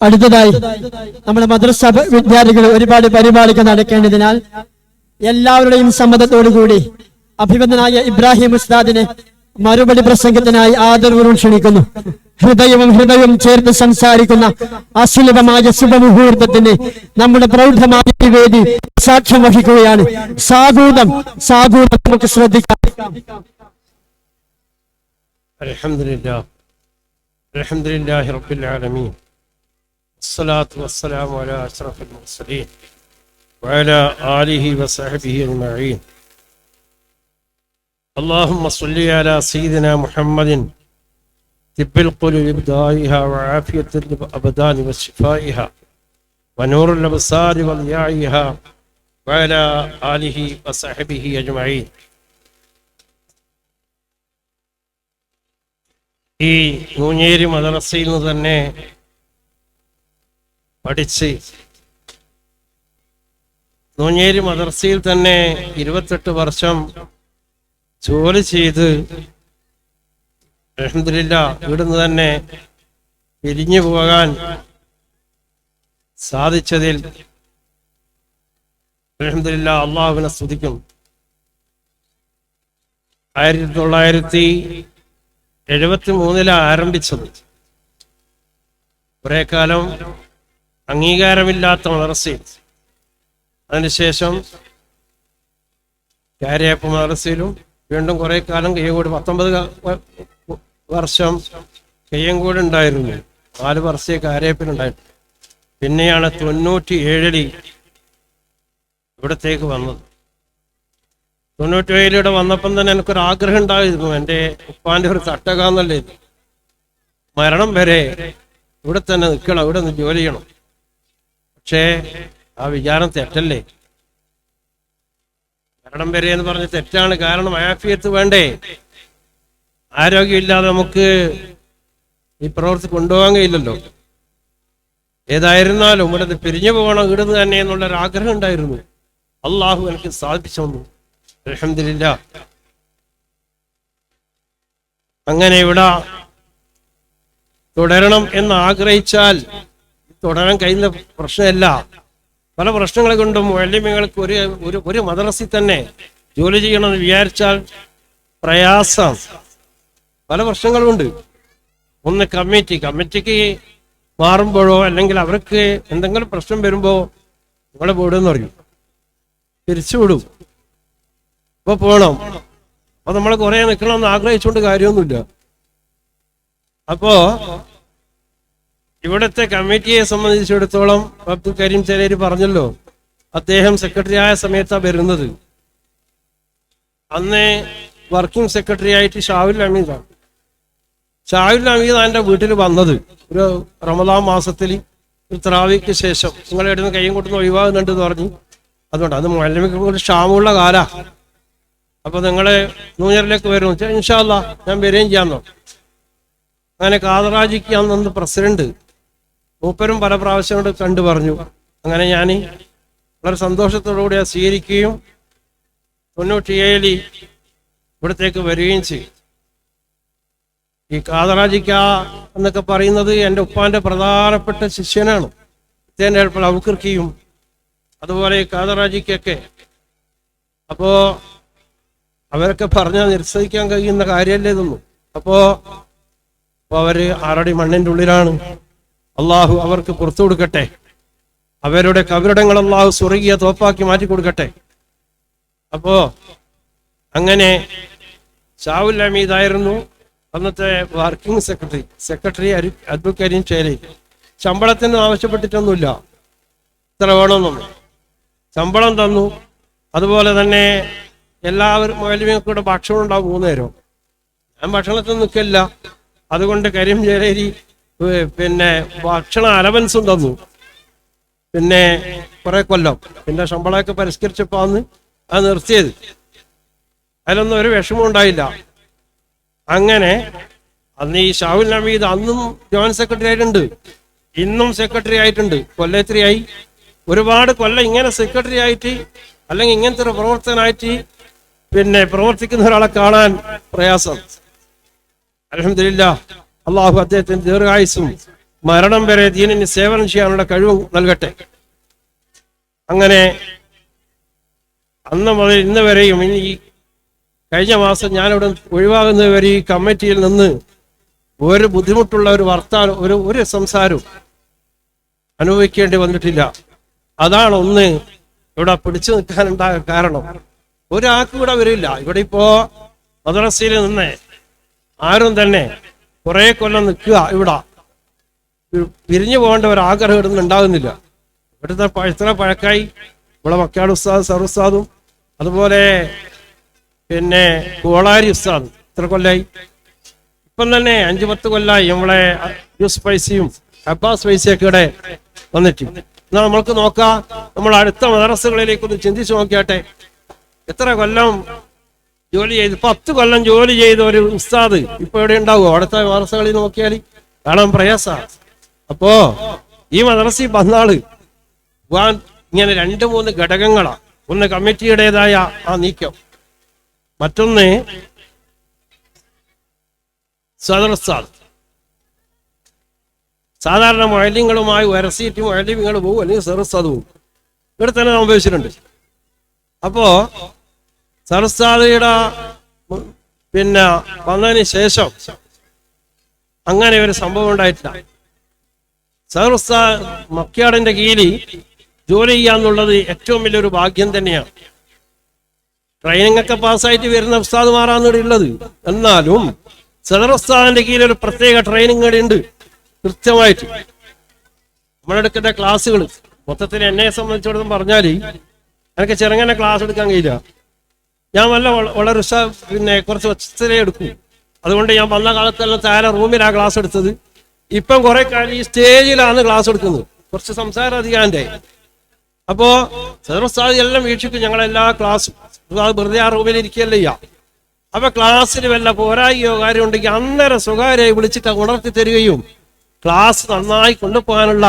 അടുത്തതായി നമ്മുടെ മദ്രസ വിദ്യാർത്ഥികൾ ഒരുപാട് പരിപാടികൾ നടക്കേണ്ടതിനാൽ എല്ലാവരുടെയും സമ്മതത്തോടുകൂടി അഭിമതനായ ഇബ്രാഹിം ഉസ്താദിനെ മറുപടി പ്രസംഗത്തിനായി ആദരവോടും ക്ഷണിക്കുന്നു ഹൃദയവും ഹൃദയവും ചേർത്ത് സംസാരിക്കുന്ന അസുലഭമായ ശുഭമുഹൂർത്തത്തിന് നമ്മുടെ പ്രൗഢമായ ഈ വേദി സാക്ഷ്യം വഹിക്കുകയാണ് സാഗൂതം സാഗൂതം നമുക്ക് ശ്രദ്ധിക്കാം الحمد لله الحمد لله رب العالمين الصلاة والسلام على أشرف المرسلين وعلى آله وصحبه أجمعين اللهم صل على سيدنا محمد طب القلوب بدائها وعافية الأبدان وشفائها ونور الأبصار وضياعها وعلى آله وصحبه أجمعين ഈ നൂഞ്ഞേരി മദ്രസയിൽ നിന്ന് തന്നെ പഠിച്ച്. നൂഞ്ഞേരി മദർസയിൽ തന്നെ ഇരുപത്തെട്ട് വർഷം ജോലി ചെയ്ത് അലഹമില്ല ഇവിടുന്ന് തന്നെ പിരിഞ്ഞു പോകാൻ സാധിച്ചതിൽ അലഹമില്ല അള്ളാഹുവിനെ സ്തുതിക്കും. ആയിരത്തി തൊള്ളായിരത്തി എഴുപത്തി മൂന്നിലാണ് ആരംഭിച്ചത്. കുറെ കാലം അംഗീകാരമില്ലാത്ത മദ്രസയിൽ അതിനുശേഷം കാര്യയപ്പ് മദ്രസയിലും വീണ്ടും കുറെ കാലം കയ്യങ്കോട് പത്തൊമ്പത് വർഷം കയ്യങ്കോട് ഉണ്ടായിരുന്നു. നാല് വർഷേ കാര്യപ്പിലുണ്ടായിരുന്നു പിന്നെയാണ് തൊണ്ണൂറ്റി ഏഴിൽ ഇവിടത്തേക്ക് വന്നത്. തൊണ്ണൂറ്റി ഏഴിലൂടെ വന്നപ്പം തന്നെ എനിക്കൊരു ആഗ്രഹം ഉണ്ടായിരുന്നു. എന്റെ ഉപ്പാന്റെ ഒരു തട്ടകാന്നല്ലേ. മരണം വരെ ഇവിടെ തന്നെ നിൽക്കണം ഇവിടെ നിന്ന് ജോലി ചെയ്യണം. പക്ഷേ ആ വിചാരം തെറ്റല്ലേ? മരണം വരെ എന്ന് പറഞ്ഞ് തെറ്റാണ്. കാരണം ആഫിയത്ത് വേണ്ടേ? ആരോഗ്യമില്ലാതെ നമുക്ക് ഈ പ്രവൃത്തി കൊണ്ടുപോകാൻ കഴിയില്ലല്ലോ. ഏതായിരുന്നാലും ഇവിടെ പിരിഞ്ഞു പോകണം ഇവിടുന്ന് തന്നെ എന്നുള്ളൊരു ആഗ്രഹം ഉണ്ടായിരുന്നു. അള്ളാഹു എനിക്ക് സാധിച്ചു തന്നു അലഹമില്ല അങ്ങനെ ഇവിടെ തുടരണം എന്ന് ആഗ്രഹിച്ചാൽ തുടരാൻ കഴിയുന്ന പ്രശ്നമല്ല. പല പ്രശ്നങ്ങളെ കൊണ്ടും വല്യമ്മകൾക്ക് ഒരു ഒരു ഒരു മദ്രസിൽ തന്നെ ജോലി ചെയ്യണമെന്ന് വിചാരിച്ചാൽ പ്രയാസം. പല പ്രശ്നങ്ങളുമുണ്ട്. ഒന്ന് കമ്മിറ്റി. കമ്മിറ്റിക്ക് മാറുമ്പോഴോ അല്ലെങ്കിൽ അവർക്ക് എന്തെങ്കിലും പ്രശ്നം വരുമ്പോൾ നിങ്ങളെ വിടുമെന്ന് പറയും. തിരിച്ചുവിടും ഇപ്പൊ പോകണം അപ്പൊ നമ്മൾ കുറെ നിൽക്കണമെന്ന് ആഗ്രഹിച്ചുകൊണ്ട് കാര്യമൊന്നുമില്ല. അപ്പോ ഇവിടുത്തെ കമ്മിറ്റിയെ സംബന്ധിച്ചിടത്തോളം അബ്ദുൽ കരീം ചെലേരി പറഞ്ഞല്ലോ അദ്ദേഹം സെക്രട്ടറി ആയ സമയത്താണ് വരുന്നത്. അന്ന് വർക്കിംഗ് സെക്രട്ടറി ആയിട്ട് ഷാവുൽ അമീദാണ് ഷാവുൽ അമീദ് എന്റെ വീട്ടിൽ വന്നത് ഒരു റമദാൻ മാസത്തിൽ ഒരു ത്രാവിക്ക് ശേഷം. നിങ്ങളെ ഇടുന്ന കൈയും കൊടുത്ത് ഒഴിവാകുന്നുണ്ട് എന്ന് പറഞ്ഞു. അതുകൊണ്ട് അത് മലമിക്ക് ഒരു ക്ഷാമമുള്ള കാല. അപ്പൊ നിങ്ങളെ ന്യൂഇയറിലേക്ക് വരും ഇൻഷാല്ല ഞാൻ വരികയും ചെയ്യാന്നോ അങ്ങനെ കാതറാജിക്ക് അന്ന് പ്രസിഡന്റ് മൂപ്പരും പല പ്രാവശ്യം കൊണ്ട് പറഞ്ഞു. അങ്ങനെ ഞാൻ വളരെ സന്തോഷത്തോടുകൂടി അത് സ്വീകരിക്കുകയും തൊണ്ണൂറ്റിയേഴിൽ ഇവിടത്തേക്ക് വരികയും ചെയ്യും ഈ കാതറാജിക്ക എന്നൊക്കെ പറയുന്നത് എന്റെ ഉപ്പാന്റെ പ്രധാനപ്പെട്ട ശിഷ്യനാണ്. ഇദ്ദേഹന്റെ ചിലപ്പോൾ അവക്കർക്കിയും അതുപോലെ കാതറാജിക്കൊക്കെ. അപ്പോ അവരൊക്കെ പറഞ്ഞാൽ നിരസിക്കാൻ കഴിയുന്ന കാര്യമല്ലേ ഇതൊന്നും. അപ്പോ അപ്പോൾ അവർ ആറടി മണ്ണിന്റെ ഉള്ളിലാണ്. അള്ളാഹു അവർക്ക് പുറത്തു കൊടുക്കട്ടെ. അവരുടെ കവരിടങ്ങൾ അള്ളാഹു സ്വർഗീയ തോപ്പാക്കി മാറ്റി കൊടുക്കട്ടെ. അപ്പോ അങ്ങനെ ഷാവുൽ അമീദായിരുന്നു അന്നത്തെ വർക്കിംഗ് സെക്രട്ടറി. സെക്രട്ടറി അരി കരീം ചേരി ശമ്പളത്തിനും ആവശ്യപ്പെട്ടിട്ടൊന്നുമില്ല. ഇത്ര വേണമെന്നു. ശമ്പളം തന്നു. അതുപോലെ തന്നെ എല്ലാവരും മൗലവിയും കൂടെ ഭക്ഷണം ഉണ്ടാവും മൂന്ന് നേരം ഞാൻ ഭക്ഷണത്തിൽ നിൽക്കില്ല. അതുകൊണ്ട് കരിം ചേരേരി പിന്നെ ഭക്ഷണ അലവൻസും തന്നു. പിന്നെ കുറെ കൊല്ലം. പിന്നെ ശമ്പളമൊക്കെ പരിഷ്കരിച്ചപ്പോ അന്ന് അത് നിർത്തിയത്. അതിലൊന്നും ഒരു വിഷമം ഉണ്ടായില്ല. അങ്ങനെ അന്ന് ഈ ഷാഹുൽ നമീദ് അന്നും ജോയിന്റ് സെക്രട്ടറി ആയിട്ടുണ്ട്. ഇന്നും സെക്രട്ടറി ആയിട്ടുണ്ട്. കൊല്ലത്തിരിയായി. ഒരുപാട് കൊല്ലം ഇങ്ങനെ സെക്രട്ടറി ആയിട്ട് അല്ലെങ്കിൽ ഇങ്ങനത്തെ ഒരു പ്രവർത്തനായിട്ട് പിന്നെ പ്രവർത്തിക്കുന്ന ഒരാളെ കാണാൻ പ്രയാസം. അലഹമില്ല അള്ളാഹു അദ്ദേഹത്തിന് ദീർഘായുസും മരണം വരെ ദീനിന് സേവനം ചെയ്യാനുള്ള കഴിവ് നൽകട്ടെ. അങ്ങനെ അന്ന് മുതൽ ഇന്ന് വരെയും ഇനി കഴിഞ്ഞ മാസം ഞാനിവിടെ ഒഴിവാകുന്നത് വരെ ഈ കമ്മിറ്റിയിൽ നിന്ന് ഒരു ബുദ്ധിമുട്ടുള്ള ഒരു വർത്താനം ഒരു ഒരു സംസാരവും അനുഭവിക്കേണ്ടി വന്നിട്ടില്ല. അതാണ് ഒന്ന് ഇവിടെ പിടിച്ചു നിൽക്കാനുണ്ടായ കാരണം. ഒരാൾക്ക് ഇവിടെ വരില്ല. ഇവിടെ ഇപ്പോ മദ്രസയിൽ നിന്ന് ആരും തന്നെ കുറെ കൊല്ലം നിൽക്കുക ഇവിടെ. പിരിഞ്ഞു പോകേണ്ട ഒരു ആഗ്രഹം ഇവിടുന്ന് ഉണ്ടാകുന്നില്ല. ഇവിടുത്തെ പഴുത്തന പഴക്കായി. ഇവിടെ മക്കാട് ഉസ്താദ് സർ ഉസ്താദും അതുപോലെ പിന്നെ കോളാരി ഉസ്താദ് ഇത്ര കൊല്ലായി. ഇപ്പം തന്നെ അഞ്ചു പത്ത് കൊല്ലായി നമ്മളെ യൂസ് പൈസയും അബ്ബാസ് പൈസയൊക്കെ ഇവിടെ വന്നിട്ട്. എന്നാൽ നമ്മൾക്ക് നോക്കാം. നമ്മൾ അടുത്ത മദ്രസകളിലേക്ക് ഒന്ന് ചിന്തിച്ചു നോക്കിയാട്ടെ. എത്ര കൊല്ലം ജോലി ചെയ്ത് പത്ത് കൊല്ലം ജോലി ചെയ്ത ഒരു ഉസ്താദ് ഇപ്പൊ എവിടെ ഉണ്ടാവും അവിടുത്തെ വാർത്തകളിൽ നോക്കിയാൽ കാണാൻ പ്രയാസ. അപ്പോ ഈ മദ്രസയിൽ വന്നാൾ വാൻ ഇങ്ങനെ രണ്ട് മൂന്ന് ഘടകങ്ങളാ. ഒന്ന് കമ്മിറ്റിയുടേതായ ആ നീക്കം. മറ്റൊന്ന് സദർ ഉസ്താദ്. സാധാരണ മൊഴലിങ്ങളുമായി വരസീറ്റ് മൊഴലിങ്ങൾ പോകും അല്ലെങ്കിൽ സറുസ്താദ് പോകും ഇവിടെ തന്നെ സംഭവിച്ചിട്ടുണ്ട്. അപ്പോ സറുസ്താദിയുടെ പിന്നെ വന്നതിന് ശേഷം അങ്ങനെ ഒരു സംഭവം ഉണ്ടായിട്ടില്ല. സറുസ്താ മക്കിയാടിന്റെ കീഴിൽ ജോലി ചെയ്യാന്നുള്ളത് ഏറ്റവും വലിയൊരു ഭാഗ്യം തന്നെയാണ്. ട്രെയിനിങ് ഒക്കെ പാസ്സായിട്ട് വരുന്ന ഉസ്താദ്മാരാണ് ഇവിടെ ഉള്ളത്. എന്നാലും സദർ ഉസ്താദിന്റെ കീഴിൽ ഒരു പ്രത്യേക ട്രെയിനിങ് ഇവിടെ ഉണ്ട്. കൃത്യമായിട്ട്. നമ്മളെടുക്കേണ്ട ക്ലാസ്സുകൾ മൊത്തത്തിൽ എന്നെ സംബന്ധിച്ചിടത്തോളം പറഞ്ഞാൽ എനിക്ക് ചെറുങ്ങനെ ക്ലാസ് എടുക്കാൻ കഴിയില്ല. ഞാൻ നല്ല വളരെ ഉഷാ പിന്നെ കുറച്ച് ഒച്ചത്തിലേ എടുക്കും. അതുകൊണ്ട് ഞാൻ വന്ന കാലത്തെല്ലാം താഴെ റൂമിലാണ് ക്ലാസ് എടുത്തത്. ഇപ്പം കുറെ കാലം ഈ സ്റ്റേജിലാണ് ക്ലാസ് എടുക്കുന്നത്. കുറച്ച് സംസാരം അധികാന്റെ അപ്പോ സർവസ്ഥാതി എല്ലാം വീക്ഷിക്കും ഞങ്ങളെല്ലാ ക്ലാസ്സും അത് വെറുതെ ആ റൂമിൽ ഇരിക്കുകയല്ല ചെയ്യാം. അപ്പൊ ക്ലാസ്സിൽ വല്ല പോരായിയോ കാര്യം ഉണ്ടെങ്കിൽ അന്നേരം സ്വകാര്യമായി വിളിച്ചിട്ട് ഉണർത്തി തരികയും ക്ലാസ് നന്നായി കൊണ്ടുപോകാനുള്ള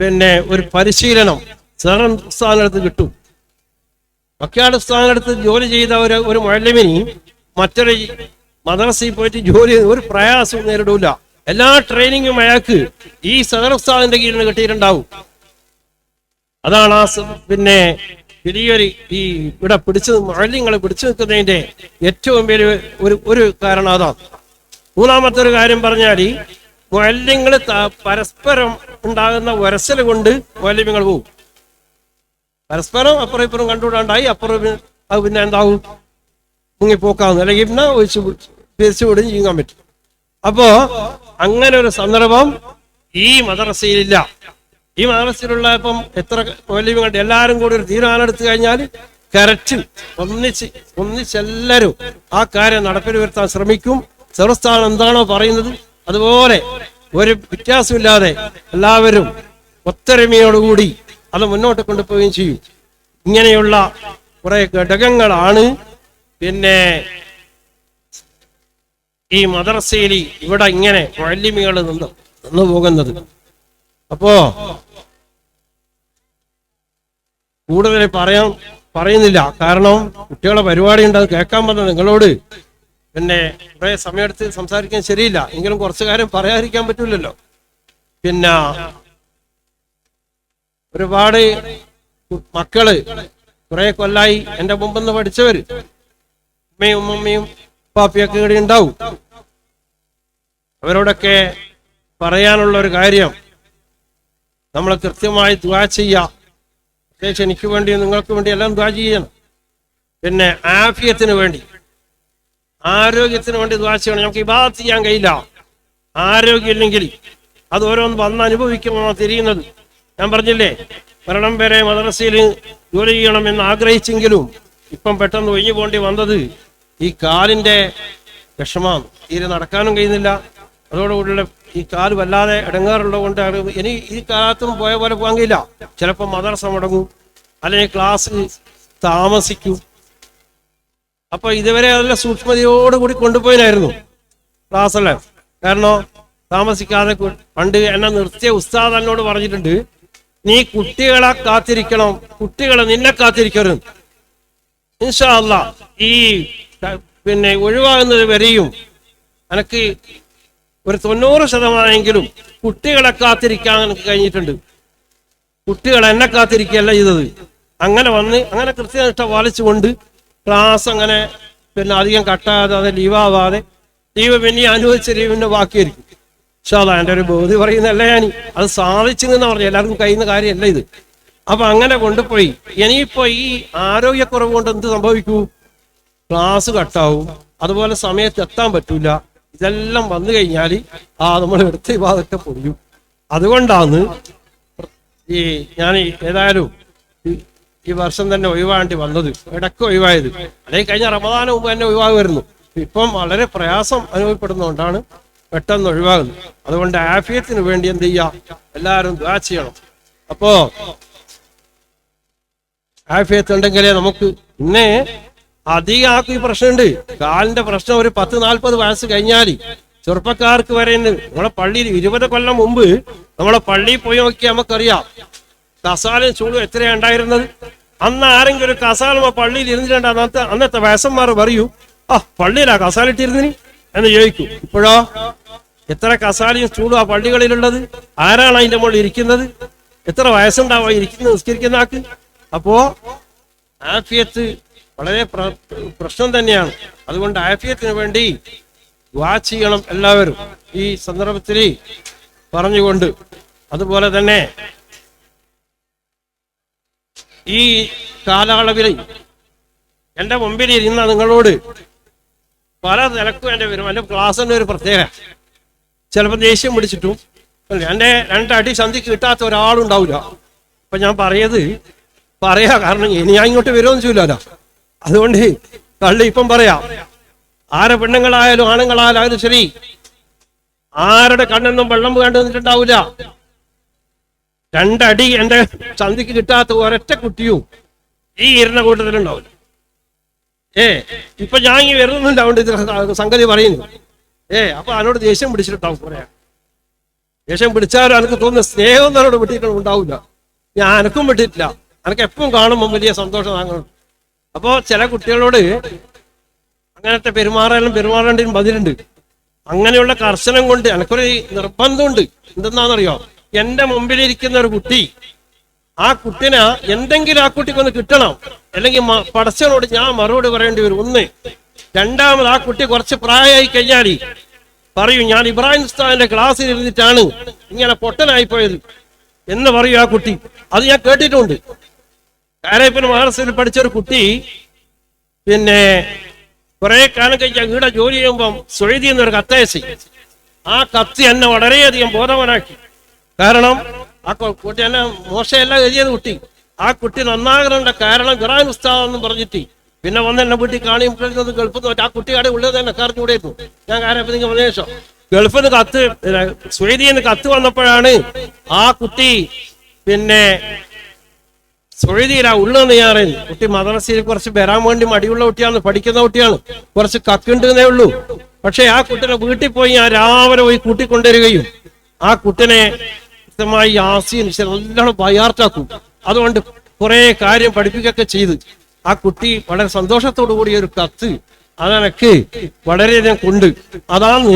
പിന്നെ ഒരു പരിശീലനം സദൻ സ്ഥാനത്ത് കിട്ടും. മക്കാട് സ്ഥാനത്ത് ജോലി ചെയ്ത ഒരു ഒരു മുഴലിമിനി മറ്റൊരു മദ്രസയിൽ പോയിട്ട് ജോലി ഒരു പ്രയാസവും നേരിടൂല. എല്ലാ ട്രെയിനിങ്ങും അയാൾക്ക് ഈ സദർ ഉസ്താദിന്റെ കീഴിൽ കിട്ടിയിട്ടുണ്ടാവും. അതാണ് ആ പിന്നെ വലിയൊരു ഈ ഇവിടെ പിടിച്ചു മുഴലിങ്ങളെ പിടിച്ചു നിൽക്കുന്നതിന്റെ ഏറ്റവും വലിയ ഒരു ഒരു കാരണം അതാണ് മൂന്നാമത്തെ ഒരു കാര്യം പറഞ്ഞാൽ മുഴലിങ്ങൾ പരസ്പരം ഉണ്ടാകുന്ന വരസൽ കൊണ്ട് മുഴലിങ്ങൾ പോകും പരസ്പരം അപ്പുറം ഇപ്പുറം കണ്ടുകൂടാണ്ടായി അപ്പുറം അത് പിന്നെ എന്താവും? മുങ്ങിപ്പോക്കാവുന്നു. അല്ലെങ്കിൽ പിന്നെ ഒഴിച്ചു തിരിച്ചു വിടുകയും ചെയ്യാൻ പറ്റും. അപ്പോ അങ്ങനെ ഒരു സന്ദർഭം ഈ മദ്രസയിലില്ല. ഈ മദ്രസയിലുള്ള ഇപ്പം എത്ര വലിയ എല്ലാവരും കൂടി ഒരു തീരുമാനം എടുത്തു കഴിഞ്ഞാൽ കരച്ചിൽ ഒന്നിച്ച് ഒന്നിച്ചെല്ലാവരും ആ കാര്യം നടപ്പിൽ വരുത്താൻ ശ്രമിക്കും. സർവസ്ഥാനം എന്താണോ പറയുന്നത് അതുപോലെ ഒരു വ്യത്യാസമില്ലാതെ എല്ലാവരും ഒത്തൊരുമയോടുകൂടി അത് മുന്നോട്ട് കൊണ്ടുപോവുകയും ചെയ്യും. ഇങ്ങനെയുള്ള കുറെ ഘടകങ്ങളാണ് പിന്നെ ഈ മദ്രസയിൽ ഇവിടെ ഇങ്ങനെ വല്യമികൾ നിന്ന് നിന്ന് പോകുന്നത്. അപ്പോ കൂടുതൽ പറയാൻ പറയുന്നില്ല. കാരണം കുട്ടികളെ പരിപാടി ഉണ്ട് അത് കേൾക്കാൻ വന്ന നിങ്ങളോട്. പിന്നെ കുറെ സമയമെടുത്ത് സംസാരിക്കാൻ ശരിയില്ല. എങ്കിലും കുറച്ചു കാര്യം പറയാതിരിക്കാൻ പറ്റൂലല്ലോ. പിന്നെ ഒരുപാട് മക്കൾ കുറെ കൊല്ലായി എന്റെ മുമ്പെന്ന് പഠിച്ചവര്. ഉമ്മയും ഉമ്മമ്മയും പാപ്പിയൊക്കെ ഇവിടെ ഉണ്ടാവും അവരോടൊക്കെ പറയാനുള്ള ഒരു കാര്യം നമ്മൾ കൃത്യമായി ദ്വാ ചെയ്യാം. പ്രത്യേകിച്ച് എനിക്ക് വേണ്ടി നിങ്ങൾക്ക് വേണ്ടി എല്ലാം ദ്വാ ചെയ്യണം. പിന്നെ ആഫിയത്തിന് വേണ്ടി ആരോഗ്യത്തിന് വേണ്ടി ദ്വാ ചെയ്യണം. നമുക്ക് ഇബാദത്ത് ചെയ്യാൻ കഴിയില്ല. ആരോഗ്യമില്ലെങ്കിൽ അത് ഓരോന്ന് വന്ന് അനുഭവിക്കുമ്പോൾ തിരിയുന്നത്. ഞാൻ പറഞ്ഞില്ലേ മരണം വരെ മദ്രസയിൽ ജോലി ചെയ്യണം എന്ന് ആഗ്രഹിച്ചെങ്കിലും ഇപ്പം പെട്ടെന്ന് ഒഴിഞ്ഞു പോണ്ടി വന്നത് ഈ കാലിന്റെ വിഷമാണ് തീരെ നടക്കാനും കഴിയുന്നില്ല. അതോടുകൂടിയുള്ള ഈ കാൽ വല്ലാതെ ഇടങ്ങാറുള്ളത് കൊണ്ടാണ് ഇനി ഈ കാലത്തും പോയ പോലെ പോകാൻ കഴിയില്ല. ചിലപ്പോൾ മദ്രസ മുടങ്ങും. അല്ലെങ്കിൽ ക്ലാസ് താമസിക്കും. അപ്പൊ ഇതുവരെ നല്ല സൂക്ഷ്മതയോടുകൂടി ക്ലാസ് അല്ലേ കാരണം താമസിക്കാതെ പണ്ട് എന്നെ നിർത്തിയ ഉസ്താദ് എന്നോട് പറഞ്ഞിട്ടുണ്ട് നീ കുട്ടികളെ കാത്തിരിക്കണം. കുട്ടികളെ നിന്നെ കാത്തിരിക്കരുത്. ഇൻഷാ അല്ലാ ഈ പിന്നെ ഒഴിവാകുന്നത് വരെയും എനിക്ക് ഒരു തൊണ്ണൂറ് ശതമാനമെങ്കിലും കുട്ടികളെ കാത്തിരിക്കാൻ എനിക്ക് കഴിഞ്ഞിട്ടുണ്ട്. കുട്ടികൾ എന്നെ കാത്തിരിക്കുകയല്ല ചെയ്തത്. അങ്ങനെ വന്ന് അങ്ങനെ കൃത്യനിഷ്ഠ പാലിച്ചുകൊണ്ട് ക്ലാസ് അങ്ങനെ പിന്നെ അധികം കട്ടാതെ ലീവാവാതെ ലീവ് പിന്നെ അനുവദിച്ച ലീവിന്റെ ബാക്കിയായിരിക്കും. എന്റെ ഒരു ബോധി പറയുന്നല്ല ഞാൻ അത് സാധിച്ചു എന്ന് പറഞ്ഞു എല്ലാവർക്കും കഴിയുന്ന കാര്യമല്ല ഇത്. അപ്പൊ അങ്ങനെ കൊണ്ടുപോയി. ഇനിയിപ്പോ ഈ ആരോഗ്യക്കുറവ് കൊണ്ട് എന്ത് സംഭവിക്കൂ? ക്ലാസ് കട്ടാവും. അതുപോലെ സമയത്ത് എത്താൻ പറ്റൂല. ഇതെല്ലാം വന്നു കഴിഞ്ഞാൽ ആ നമ്മൾ എടുത്ത വിവാദത്തെ പൊടിയും അതുകൊണ്ടാണ് ഈ ഞാൻ ഏതായാലും ഈ- വർഷം തന്നെ ഒഴിവാണ്ടി വന്നത്. ഇടയ്ക്ക് ഒഴിവായത്. അല്ലെങ്കിൽ കഴിഞ്ഞ റമദാന മുമ്പ് തന്നെ ഒഴിവാകുമായിരുന്നു. ഇപ്പം വളരെ പ്രയാസം അനുഭവപ്പെടുന്നതുകൊണ്ടാണ് പെട്ടെന്ന് ഒഴിവാകുന്നു. അതുകൊണ്ട് ആഫിയത്തിന് വേണ്ടി എന്ത് ചെയ്യാം? എല്ലാവരും ദ്വാ ചെയ്യണം. അപ്പോ ആഫിയത്ത് ഉണ്ടെങ്കിലേ നമുക്ക് പിന്നെ അധികം ആർക്കും ഈ പ്രശ്നമുണ്ട്. കാലിന്റെ പ്രശ്നം ഒരു പത്ത് നാൽപ്പത് വയസ്സ് കഴിഞ്ഞാൽ ചെറുപ്പക്കാർക്ക് വരെ നമ്മളെ പള്ളിയിൽ ഇരുപത് കൊല്ലം മുമ്പ് നമ്മളെ പള്ളിയിൽ പോയി നോക്കി നമുക്കറിയാം. കസാലും ചൂടും എത്രയാ ഉണ്ടായിരുന്നത്? അന്ന് ആരെങ്കിലും ഒരു കസാലും ആ പള്ളിയിൽ ഇരുന്നിട്ടുണ്ട് അന്നത്തെ അന്നത്തെ വയസ്സന്മാർ പറയൂ ആ പള്ളിയിലാ കസാലിട്ടിരുന്നിനി എന്ന് ചോദിക്കും. ഇപ്പോഴോ? എത്ര കസാലയും സ്റ്റൂളും ആ പള്ളികളിലുള്ളത്? ആരാണ് അതിന്റെ മുകളിൽ ഇരിക്കുന്നത്? എത്ര വയസ്സുണ്ടാവുക ഇരിക്കുന്ന നിസ്കരിക്കുന്ന ആക്ക് അപ്പോ ആഫിയത്ത് വളരെ പ്രശ്നം തന്നെയാണ്. അതുകൊണ്ട് ആഫിയത്തിന് വേണ്ടി വാ ചെയ്യണം എല്ലാവരും. ഈ സന്ദർഭത്തിൽ പറഞ്ഞുകൊണ്ട് അതുപോലെ തന്നെ ഈ കാലയളവിൽ എന്റെ മുമ്പിൽ ഇരുന്ന നിങ്ങളോട് പല നിലക്കും എന്റെ വരും. ക്ലാസ് തന്നെ ഒരു പ്രത്യേക ചിലപ്പോൾ ദേഷ്യം പിടിച്ചിട്ടും. എന്റെ രണ്ടടി സന്ധിക്ക് കിട്ടാത്ത ഒരാളുണ്ടാവില്ല. അപ്പം ഞാൻ പറയത് പറയാ കാരണം ഇനി ഞാൻ ഇങ്ങോട്ട് വരുമെന്ന് ചെയ്യില്ലല്ലോ അതുകൊണ്ട് കള്ളി ഇപ്പം പറയാം. ആരെ പെണ്ണുങ്ങളായാലും ആണുങ്ങളായാലും ശരി ആരുടെ കണ്ണെന്നും വെള്ളം വേണ്ടി നിന്നിട്ടുണ്ടാവില്ല രണ്ടടി എന്റെ സന്ധിക്ക് കിട്ടാത്ത ഒരൊറ്റ കുട്ടിയും ഈ ഇരുന്ന കൂട്ടത്തിലുണ്ടാവില്ല. ഏ ഇപ്പൊ ഞാൻ ഈ വരുന്നുണ്ടാവുണ്ട് സംഗതി പറയുന്നു. ഏ അപ്പൊ അതിനോട് ദേഷ്യം പിടിച്ചിട്ടുണ്ടാവും പറയാ ദേഷ്യം പിടിച്ചാലും എനിക്ക് തോന്നുന്ന സ്നേഹം എന്നോട് വിട്ടിട്ട് ഉണ്ടാവില്ല ഞാൻ എനക്കും വിട്ടിട്ടില്ല. എനിക്ക് എപ്പം കാണുമ്പോൾ വലിയ സന്തോഷം താങ്കളും അപ്പോ ചില കുട്ടികളോട് അങ്ങനത്തെ പെരുമാറാനും പെരുമാറേണ്ടതിനും ബതിലുണ്ട് അങ്ങനെയുള്ള കർശനം കൊണ്ട് എനിക്കൊരു നിർബന്ധമുണ്ട്. എന്തെന്നാണെന്നറിയോ എന്റെ മുമ്പിലിരിക്കുന്ന ഒരു കുട്ടി ആ കുട്ടിനെ എന്തെങ്കിലും ആ കുട്ടിക്കൊന്ന് കിട്ടണം. അല്ലെങ്കിൽ പടച്ചനോട് ഞാൻ മറുപടി പറയേണ്ടി വരും. ഒന്ന് രണ്ടാമത് ആ കുട്ടി കുറച്ച് പ്രായമായി കഴിഞ്ഞാൽ പറയും ഞാൻ ഇബ്രാഹിം ഉസ്താദിന്റെ ക്ലാസ്സിൽ ഇരുന്നിട്ടാണ് ഇങ്ങനെ പൊട്ടനായി പോയത് എന്ന് പറയും ആ കുട്ടി. അത് ഞാൻ കേട്ടിട്ടുണ്ട്. കാരേപ്പൻ മഹാരാഷ്ട്രയിൽ പഠിച്ച ഒരു കുട്ടി പിന്നെ കുറെ കാലം കഴിഞ്ഞ ഈടെ ജോലി ചെയ്യുമ്പം സുഴുതി എന്നൊരു കത്തയച്ചി. ആ കത്തി എന്നെ വളരെയധികം ബോധവാനാക്കി. കാരണം ആ കുട്ടി എന്നെ മോശമല്ല എഴുതിയത് കുട്ടി. ആ കുട്ടി നന്നാകേണ്ട കാരണം ഖുറാൻ ഉസ്താദെന്ന് പറഞ്ഞിട്ട്. പിന്നെ വന്ന് എന്നെ വീട്ടിൽ കാണിക്കുന്നത് ഗൾഫിൽ നിന്ന് ആ കുട്ടിയുടെ ഉള്ളത് തന്നെ കറിഞ്ഞൂടായിരുന്നു ഞാൻ കാര്യം നിങ്ങൾ ശേഷം ഗൾഫിൽ നിന്ന് കത്ത് സുവേദിയിൽ നിന്ന് കത്ത് വന്നപ്പോഴാണ് ആ കുട്ടി പിന്നെ സുഴുതിയിലാ ഉള്ളതെന്ന് ഞാൻ അറിയുന്നു കുട്ടി മദ്രസയിൽ കുറച്ച് വരാൻ വേണ്ടി മടിയുള്ള കുട്ടിയാണ് പഠിക്കുന്ന കുട്ടിയാണ്. കുറച്ച് കക്കുണ്ടെന്നേ ഉള്ളൂ. പക്ഷെ ആ കുട്ടിനെ വീട്ടിൽ പോയി ഞാൻ രാവിലെ പോയി കൂട്ടിക്കൊണ്ടുവരികയും ആ കുട്ടിനെ കൃത്യമായി ആസിയും നല്ലോണം ബയാർട്ടാക്കും അതുകൊണ്ട് കുറെ കാര്യം പഠിപ്പിക്കുകയൊക്കെ ചെയ്ത്. ആ കുട്ടി വളരെ സന്തോഷത്തോടു കൂടിയ ഒരു കത്ത് അതെനിക്ക് വളരെയധികം കൊണ്ട്. അതാണ്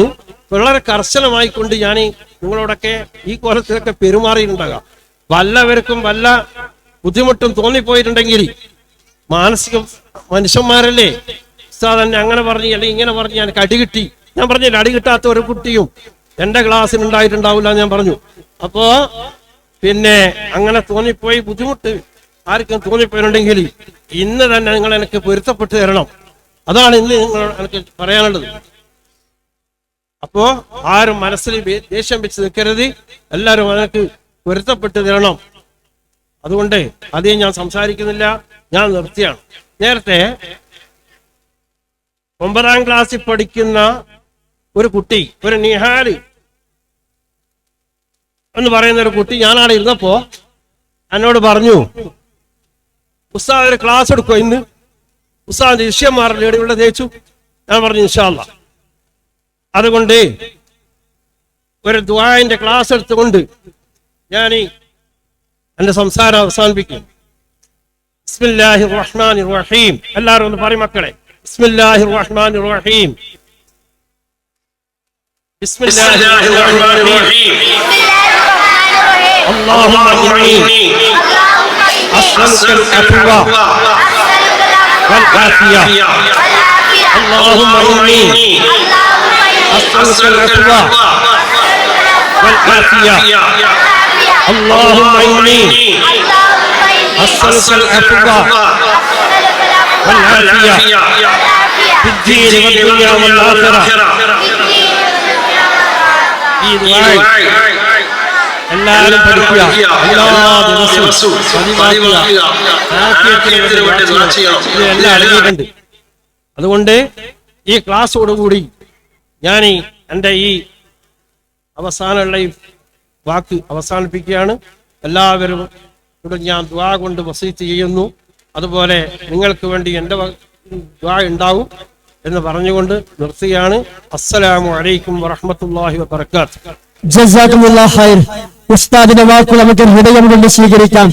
വളരെ കർശനമായി കൊണ്ട് ഞാൻ നിങ്ങളോടൊക്കെ ഈ കോലത്തിലൊക്കെ പെരുമാറിയിട്ടുണ്ടാകാം. വല്ലവർക്കും വല്ല ബുദ്ധിമുട്ടും തോന്നിപ്പോയിട്ടുണ്ടെങ്കിൽ മാനസിക മനുഷ്യന്മാരല്ലേ? എന്നെ അങ്ങനെ പറഞ്ഞു അല്ലെങ്കിൽ ഇങ്ങനെ പറഞ്ഞു ഞാൻ കടികിട്ടി ഞാൻ പറഞ്ഞില്ല അടി കിട്ടാത്ത ഒരു കുട്ടിയും എന്റെ ക്ലാസ്സിൽ ഉണ്ടായിട്ടുണ്ടാവില്ല ഞാൻ പറഞ്ഞു. അപ്പോ പിന്നെ അങ്ങനെ തോന്നിപ്പോയി ബുദ്ധിമുട്ട്. ആർക്കും തോന്നിപ്പോയിട്ടുണ്ടെങ്കിൽ ഇന്ന് തന്നെ നിങ്ങൾ എനിക്ക് പൊരുത്തപ്പെട്ട് തരണം. അതാണ് ഇന്ന് നിങ്ങൾ എനിക്ക് പറയാനുള്ളത്. അപ്പോ ആരും മനസ്സിൽ ദേഷ്യം വെച്ച് നിൽക്കരുത്. എല്ലാവരും എനിക്ക് പൊരുത്തപ്പെട്ട് തരണം. അതുകൊണ്ട് അധികം ഞാൻ സംസാരിക്കുന്നില്ല. ഞാൻ നിർത്തിയാണ്. നേരത്തെ ഒമ്പതാം ക്ലാസ്സിൽ പഠിക്കുന്ന ഒരു കുട്ടി ഒരു നിഹാൽ എന്ന് പറയുന്ന ഒരു കുട്ടി ഞാൻ ഇരുന്നപ്പോ എന്നോട് പറഞ്ഞു ഉസ്താദ് ഒരു ക്ലാസ് എടുക്കുക ഇന്ന്. ഉസ്താദിന്റെ ശിഷ്യന്മാരുടെ ഇവിടെ? തേച്ചു. ഞാൻ പറഞ്ഞു ഇൻഷാല്ല അതുകൊണ്ട് ഒരു ദ്വായന്റെ ക്ലാസ് എടുത്തുകൊണ്ട് ഞാൻ എന്റെ സംസാരം അവസാനിപ്പിക്കും. ബിസ്മില്ലാഹി റഹീം എല്ലാവരും ഒന്ന് പറയും മക്കളെ. ബിസ്മില്ലാഹി റഹ്മാൻ റഹീം ബിസ്മില്ലാഹിർ റഹ്മാൻ റഹീം اللهم إني أسألك العفو والعافية. اللهم إني أسألك العفو والعافية. اللهم إني أسألك العفو والعافية. في الدين والدنيا والآخرة. في دعائي എല്ലാവരും പഠിക്കുക. എല്ലാ ദിവസവും ഇതെല്ലാം അടങ്ങിയിട്ടുണ്ട്. അതുകൊണ്ട് ഈ ക്ലാസ്സോടുകൂടി ഞാൻ ഈ എന്റെ ഈ അവസാനമുള്ള ഈ വാക്ക് അവസാനിപ്പിക്കുകയാണ്. എല്ലാവരും ഇവിടെ ഞാൻ ദ്വാ കൊണ്ട് വസീത്ത് ചെയ്യുന്നു. അതുപോലെ നിങ്ങൾക്ക് വേണ്ടി എന്റെ ദ്വാ ഉണ്ടാവും എന്ന് പറഞ്ഞുകൊണ്ട് നിർത്തുകയാണ്. അസ്സലാമു അലൈക്കും വറഹ്മത്തുള്ളാഹി വബറകാതുഹു. ജസാക്കുമുള്ള ഹൈർ ഉസ്താദിന്റെ വാക്ക് നമുക്ക് ഹൃദയം കൊണ്ട് സ്വീകരിക്കാം.